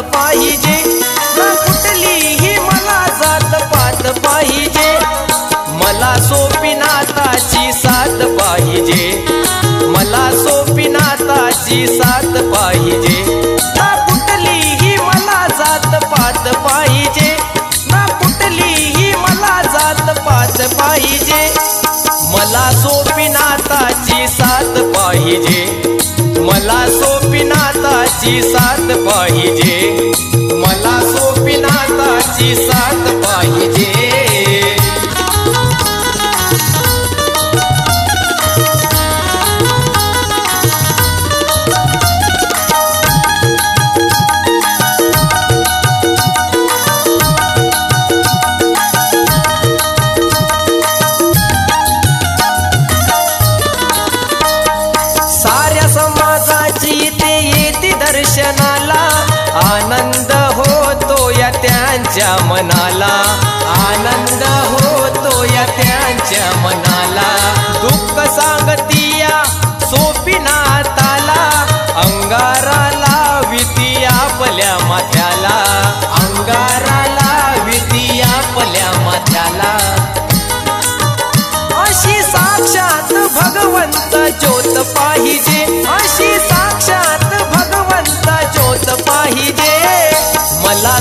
पाहिजे. ना कुठली ही मला जात पात पाहिजे. मला सोपी नाताची साथ पाहिजे. मला सोपी नाताची साथ पाहिजे. ना कुठली ही मला जात पात पाहिजे. ना कुठली ही मला जात पात पाहिजे. मला सोपी नाताची साथ पाहिजे. मला सोपी साथ पाहिजे. त्यांच्या मनाला. आनंद होतो या त्यांच्या मनाला. दुःख सांगतिया सोपी नाताला अंगाराला विती आपल्या माथ्याला. अंगाराला विती आपल्या माथ्याला. अशी साक्षात भगवंत ज्योत पाहिजे. अशी साक्षात भगवंत ज्योत पाहिजे. मला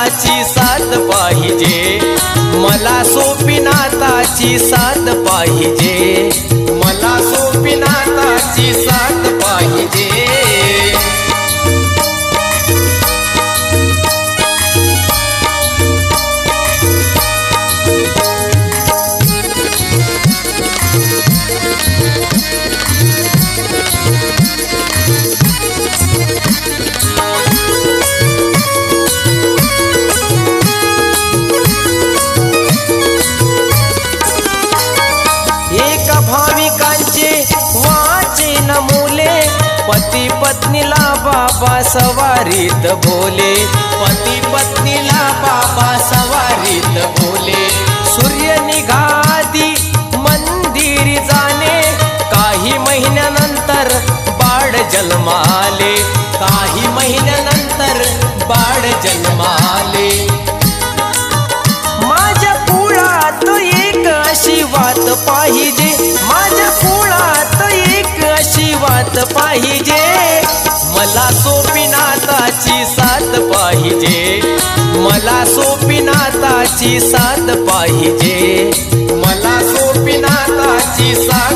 नाताची साथ पाहिजे. मला सोपी नाताची साथ पाहिजे. बोले पती पत्नीला बाबा सवारीत बोले. पती पत्नीला बाबा सवारीत बोले. सूर्य निघादी मंदिर जाणे. काही महिन्यानंतर बाळ जन्माले. काही महिन्यानंतर बाळ जन्माले. माझ्या कुळात एक अशी वात पाहिजे. माझ्या पाहिजे. मला सोपी नाताची साथ पाहिजे. मला सोपी नाताची साथ पाहिजे. मला सोपी नाताची साथ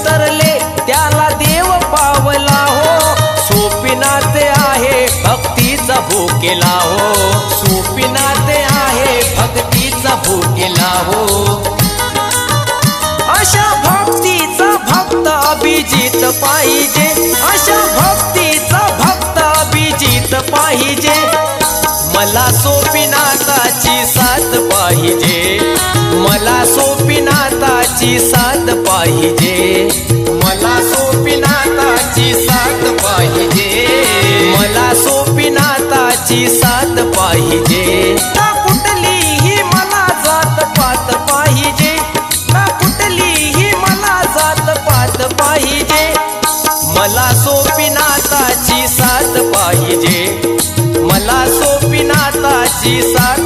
उतरले त्याला देव पावला हो. सोपीनाथे आहे भक्तीचा भूकेला हो. सोपीनाथे सोपीनाथाची साथ